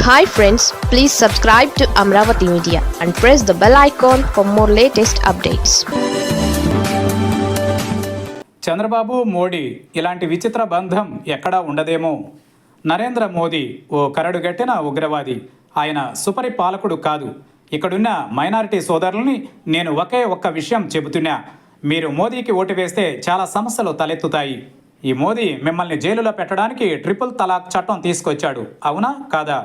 Hi friends please subscribe to Amaravati Media and press the bell icon for more latest updates Chandrababu Modi ఇలాంటి విచిత్ర బంధం ఎక్కడా ఉండదేమో. నరేంద్ర మోదీ ఓ కరడుగట్టిన ఉగ్రవాది. ఆయన సుపరిపాలకుడు కాదు. ఇక్కడున్న మైనారిటీ సోదరులని నేను ఒకే ఒక్క విషయం చెబుతున్నా. మీరు మోదీకి ఓటు వేస్తే చాలా సమస్యలు తలెత్తుతాయి. ఈ మోదీ మిమ్మల్ని జైలులో పెట్టడానికి ట్రిపుల్ తలాక్ చట్టం తీసుకొచ్చాడు. అవునా కాదా?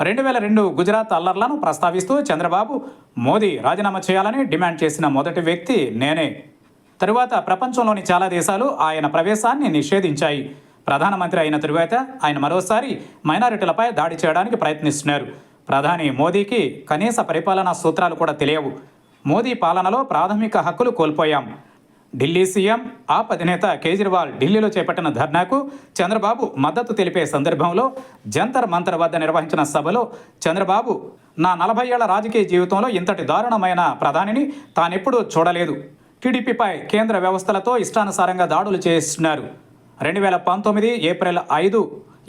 రెండు వేల రెండు గుజరాత్ అల్లర్లను ప్రస్తావిస్తూ చంద్రబాబు మోదీ రాజీనామా చేయాలని డిమాండ్ చేసిన మొదటి వ్యక్తి నేనే. తరువాత ప్రపంచంలోని చాలా దేశాలు ఆయన ప్రవేశాన్ని నిషేధించాయి. ప్రధానమంత్రి అయిన తరువాత ఆయన మరోసారి మైనారిటీలపై దాడి చేయడానికి ప్రయత్నిస్తున్నారు. ప్రధాని మోదీకి కనీస పరిపాలనా సూత్రాలు కూడా తెలియవు. మోదీ పాలనలో ప్రాథమిక హక్కులు కోల్పోయాం. ఢిల్లీ సీఎం ఆప్ అధినేత కేజ్రీవాల్ ఢిల్లీలో చేపట్టిన ధర్నాకు చంద్రబాబు మద్దతు తెలిపే సందర్భంలో జంతర్ మంతర్ వద్ద నిర్వహించిన సభలో చంద్రబాబు నా నలభై ఏళ్ళ రాజకీయ జీవితంలో ఇంతటి దారుణమైన ప్రధానిని తానెప్పుడూ చూడలేదు. టీడీపీపై కేంద్ర వ్యవస్థలతో ఇష్టానుసారంగా దాడులు చేస్తున్నారు రెండు వేల పంతొమ్మిది ఏప్రిల్ ఐదు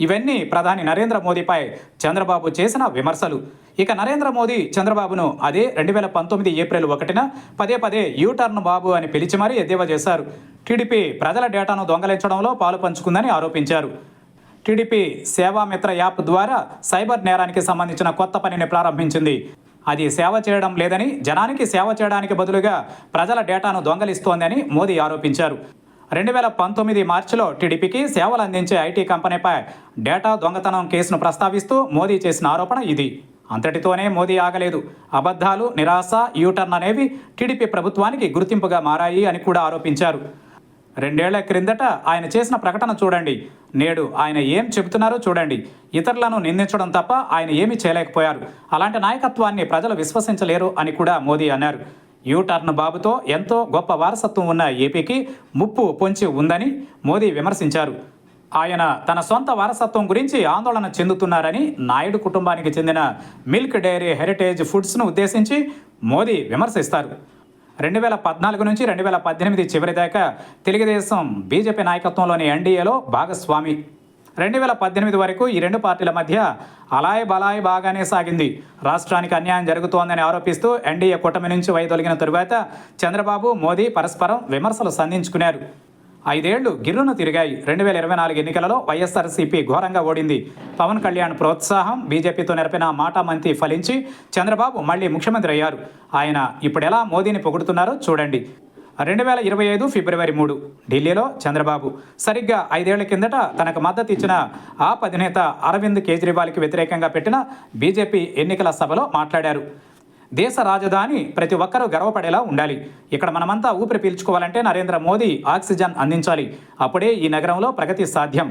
ఇవన్నీ ప్రధాని నరేంద్ర మోదీపై చంద్రబాబు చేసిన విమర్శలు. ఇక నరేంద్ర మోదీ చంద్రబాబును అదే రెండు వేల పంతొమ్మిది ఏప్రిల్ ఒకటిన పదే పదే యూటర్న్ బాబు అని పిలిచి మరీ ఎద్దేవా చేశారు. టీడీపీ ప్రజల డేటాను దొంగలించడంలో పాలు పంచుకుందని ఆరోపించారు. టీడీపీ సేవామిత్ర యాప్ ద్వారా సైబర్ నేరానికి సంబంధించిన కొత్త పనిని ప్రారంభించింది. అది సేవ చేయడం లేదని జనానికి సేవ చేయడానికి బదులుగా ప్రజల డేటాను దొంగలిస్తోందని మోదీ ఆరోపించారు. రెండు వేల పంతొమ్మిది మార్చిలో టీడీపీకి సేవలు అందించే ఐటీ కంపెనీపై డేటా దొంగతనం కేసును ప్రస్తావిస్తూ మోదీ చేసిన ఆరోపణ ఇది. అంతటితోనే మోదీ ఆగలేదు. అబద్ధాలు నిరాశ యూటర్న్ అనేవి టీడీపీ ప్రభుత్వానికి గుర్తింపుగా మారాయి అని కూడా ఆరోపించారు. రెండేళ్ళ క్రిందట ఆయన చేసిన ప్రకటన చూడండి. నేడు ఆయన ఏం చెబుతున్నారో చూడండి. ఇతరులను నిందించడం తప్ప ఆయన ఏమీ చేయలేకపోయారు. అలాంటి నాయకత్వాన్ని ప్రజలు విశ్వసించలేరు అని కూడా మోదీ అన్నారు. యూటర్న్ బాబుతో ఎంతో గొప్ప వారసత్వం ఉన్న ఏపీకి ముప్పు పొంచి ఉందని మోదీ విమర్శించారు. ఆయన తన సొంత వారసత్వం గురించి ఆందోళన చెందుతున్నారని నాయుడు కుటుంబానికి చెందిన మిల్క్ డైరీ హెరిటేజ్ ఫుడ్స్ను ఉద్దేశించి మోదీ విమర్శిస్తారు. రెండు వేల పద్నాలుగు నుంచి రెండు వేల పద్దెనిమిది చివరి దాకా తెలుగుదేశం బీజేపీ నాయకత్వంలోని ఎన్డీఏలో భాగస్వామి. రెండు వేల పద్దెనిమిది వరకు ఈ రెండు పార్టీల మధ్య అలాయ్ బలాయ్ బాగానే సాగింది. రాష్ట్రానికి అన్యాయం జరుగుతోందని ఆరోపిస్తూ ఎన్డీఏ కూటమి నుంచి వైదొలిగిన తరువాత చంద్రబాబు మోదీ పరస్పరం విమర్శలు సంధించుకున్నారు. ఐదేళ్ళు గిర్రును తిరిగాయి. రెండు వేల ఇరవై నాలుగు ఎన్నికలలో వైఎస్ఆర్సీపీ ఘోరంగా ఓడింది. పవన్ కళ్యాణ్ ప్రోత్సాహం బీజేపీతో నెరపిన మాటామంతి ఫలించి చంద్రబాబు మళ్ళీ ముఖ్యమంత్రి అయ్యారు. ఆయన ఇప్పుడెలా మోదీని పొగుడుతున్నారో చూడండి. రెండు వేల ఇరవై ఐదు ఫిబ్రవరి మూడు. ఢిల్లీలో చంద్రబాబు సరిగ్గా ఐదేళ్ళ కిందట తనకు మద్దతు ఇచ్చిన ఆప్ అధినేత అరవింద్ కేజ్రీవాల్కి వ్యతిరేకంగా పెట్టిన బీజేపీ ఎన్నికల సభలో మాట్లాడారు. దేశ రాజధాని ప్రతి ఒక్కరూ గర్వపడేలా ఉండాలి. ఇక్కడ మనమంతా ఊపిరి పీల్చుకోవాలంటే నరేంద్ర మోదీ ఆక్సిజన్ అందించాలి. అప్పుడే ఈ నగరంలో ప్రగతి సాధ్యం.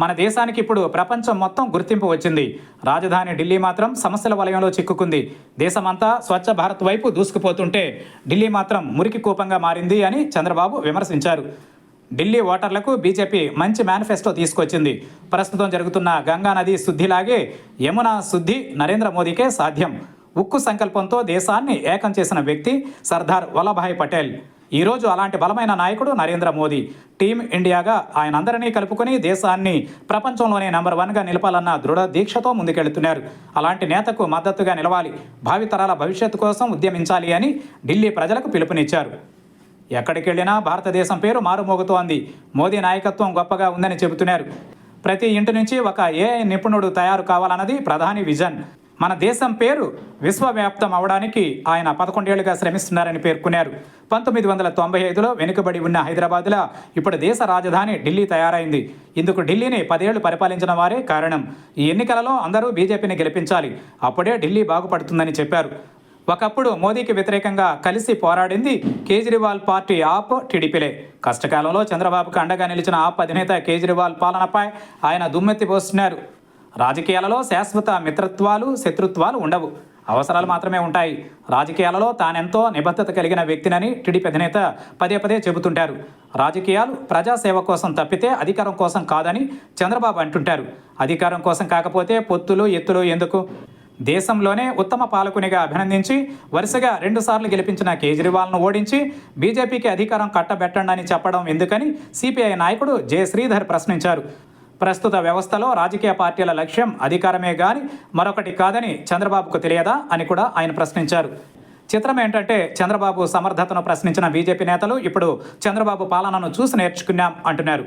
మన దేశానికి ఇప్పుడు ప్రపంచం మొత్తం గుర్తింపు వచ్చింది. రాజధాని ఢిల్లీ మాత్రం సమస్యల వలయంలో చిక్కుకుంది. దేశమంతా స్వచ్ఛ భారత్ వైపు దూసుకుపోతుంటే ఢిల్లీ మాత్రం మురికి కూపంగా మారింది అని చంద్రబాబు విమర్శించారు. ఢిల్లీ ఓటర్లకు బీజేపీ మంచి మేనిఫెస్టో తీసుకొచ్చింది. ప్రస్తుతం జరుగుతున్న గంగా నది శుద్ధిలాగే యమున శుద్ధి నరేంద్ర మోదీకే సాధ్యం. ఉక్కు సంకల్పంతో దేశాన్ని ఏకం చేసిన వ్యక్తి సర్దార్ వల్లభాయ్ పటేల్. ఈరోజు అలాంటి బలమైన నాయకుడు నరేంద్ర మోదీ. టీం ఇండియాగా ఆయన అందరినీ కలుపుకొని దేశాన్ని ప్రపంచంలోనే నెంబర్ వన్గా నిలపాలన్న దృఢ దీక్షతో ముందుకెళ్తున్నారు. అలాంటి నేతకు మద్దతుగా నిలవాలి. భావితరాల భవిష్యత్తు కోసం ఉద్యమించాలి అని ఢిల్లీ ప్రజలకు పిలుపునిచ్చారు. ఎక్కడికెళ్ళినా భారతదేశం పేరు మారుమోగుతోంది. మోదీ నాయకత్వం గొప్పగా ఉందని చెబుతున్నారు. ప్రతి ఇంటి నుంచి ఒక ఏఐ నిపుణుడు తయారు కావాలన్నది ప్రధాని విజన్. మన దేశం పేరు విశ్వవ్యాప్తం అవడానికి ఆయన పదకొండేళ్ళుగా శ్రమిస్తున్నారని పేర్కొన్నారు. పంతొమ్మిది వందల తొంభై ఐదులో వెనుకబడి ఉన్న హైదరాబాద్లో ఇప్పుడు దేశ రాజధాని ఢిల్లీ తయారైంది. ఇందుకు ఢిల్లీని పదేళ్ళు పరిపాలించిన వారే కారణం. ఈ ఎన్నికలలో అందరూ బీజేపీని గెలిపించాలి. అప్పుడే ఢిల్లీ బాగుపడుతుందని చెప్పారు. ఒకప్పుడు మోదీకి వ్యతిరేకంగా కలిసి పోరాడింది కేజ్రీవాల్ పార్టీ ఆప్ టీడీపీలే. కష్టకాలంలో చంద్రబాబుకు అండగా నిలిచిన ఆప్ అధినేత కేజ్రీవాల్ పాలనపై ఆయన దుమ్మెత్తిపోస్తున్నారు రాజకీయాలలో శాశ్వత మిత్రత్వాలు శత్రుత్వాలు ఉండవు. అవసరాలు మాత్రమే ఉంటాయి. రాజకీయాలలో తానెంతో నిబద్ధత కలిగిన వ్యక్తినని టీడీపీ అధినేత పదే పదే చెబుతుంటారు. రాజకీయాలు ప్రజాసేవ కోసం తప్పితే అధికారం కోసం కాదని చంద్రబాబు అంటుంటారు. అధికారం కోసం కాకపోతే పొత్తులు ఎత్తులు ఎందుకు? దేశంలోనే ఉత్తమ పాలకునిగా అభినందించి వరుసగా రెండుసార్లు గెలిపించిన కేజ్రీవాల్ను ఓడించి బీజేపీకి అధికారం కట్టబెట్టండి అని చెప్పడం ఎందుకని సిపిఐ నాయకుడు జె శ్రీధర్ ప్రశ్నించారు. ప్రస్తుత వ్యవస్థలో రాజకీయ పార్టీల లక్ష్యం అధికారమే గాని మరొకటి కాదని చంద్రబాబుకు తెలియదా అని కూడా ఆయన ప్రశ్నించారు. చిత్రం ఏంటంటే చంద్రబాబు సమర్థతను ప్రశ్నించిన బీజేపీ నేతలు ఇప్పుడు చంద్రబాబు పాలనను చూసి నేర్చుకున్నాం అంటున్నారు.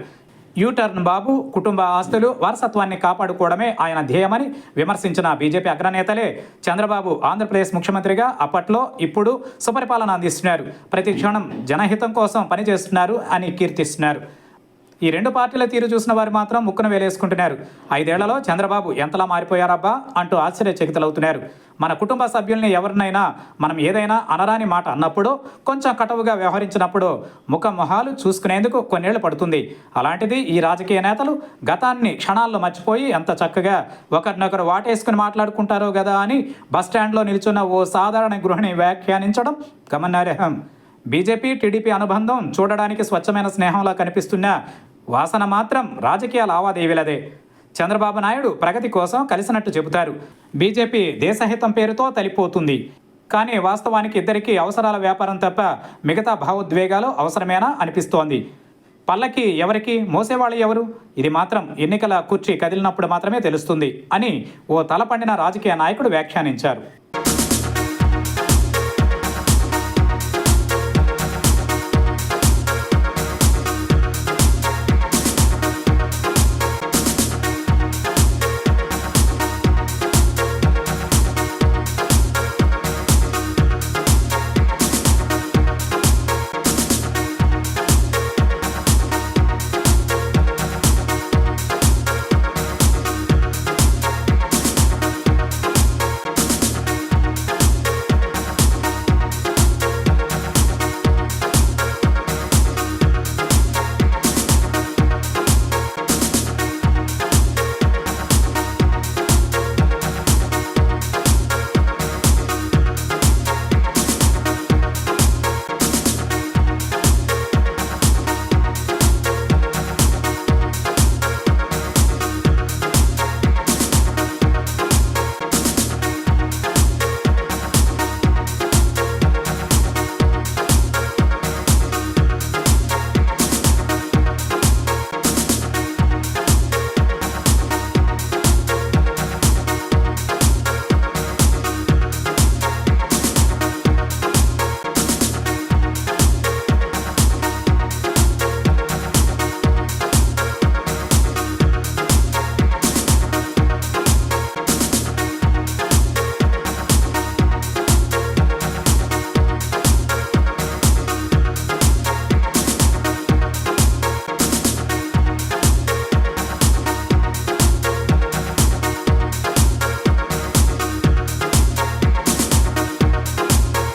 యూటర్న్ బాబు కుటుంబ ఆస్తులు వారసత్వాన్ని కాపాడుకోవడమే ఆయన ధ్యేయమని విమర్శించిన బీజేపీ అగ్రనేతలే చంద్రబాబు ఆంధ్రప్రదేశ్ ముఖ్యమంత్రిగా అప్పట్లో ఇప్పుడు సుపరిపాలన అందిస్తున్నారు. ప్రతి క్షణం జనహితం కోసం పనిచేస్తున్నారు అని కీర్తిస్తున్నారు. ఈ రెండు పార్టీల తీరు చూసిన వారు మాత్రం ముక్కున వేలేసుకుంటున్నారు. ఐదేళ్ళలో చంద్రబాబు ఎంతలా మారిపోయారబ్బా అంటూ ఆశ్చర్యచకితులవుతున్నారు. మన కుటుంబ సభ్యుల్ని ఎవరినైనా మనం ఏదైనా అనరాని మాట అన్నప్పుడు కొంచెం కటవుగా వ్యవహరించినప్పుడు ముఖ మొహాలు చూసుకునేందుకు కొన్నేళ్ళు పడుతుంది. అలాంటిది ఈ రాజకీయ నేతలు గతాన్ని క్షణాల్లో మర్చిపోయి ఎంత చక్కగా ఒకరినొకరు వాటేసుకుని మాట్లాడుకుంటారో కదా అని బస్టాండ్లో నిల్చున్న ఓ సాధారణ గృహిణి వ్యాఖ్యానించడం గమనార్హం బీజేపీ టీడీపీ అనుబంధం చూడడానికి స్వచ్ఛమైన స్నేహంలా కనిపిస్తున్న వాసన మాత్రం రాజకీయ లావాదేవీలదే చంద్రబాబు నాయుడు ప్రగతి కోసం కలిసినట్టు చెబుతారు. బీజేపీ దేశహితం పేరుతో తలిపోతుంది. కానీ వాస్తవానికి ఇద్దరికీ అవసరాల వ్యాపారం తప్ప మిగతా భావోద్వేగాలు అవసరమేనా అనిపిస్తోంది. పల్లకి ఎవరికి మోసేవాళ్ళు ఎవరు? ఇది మాత్రం ఎన్నికల కుర్చీ కదిలినప్పుడు మాత్రమే తెలుస్తుంది అని ఓ తలపండిన రాజకీయ నాయకుడు వ్యాఖ్యానించారు.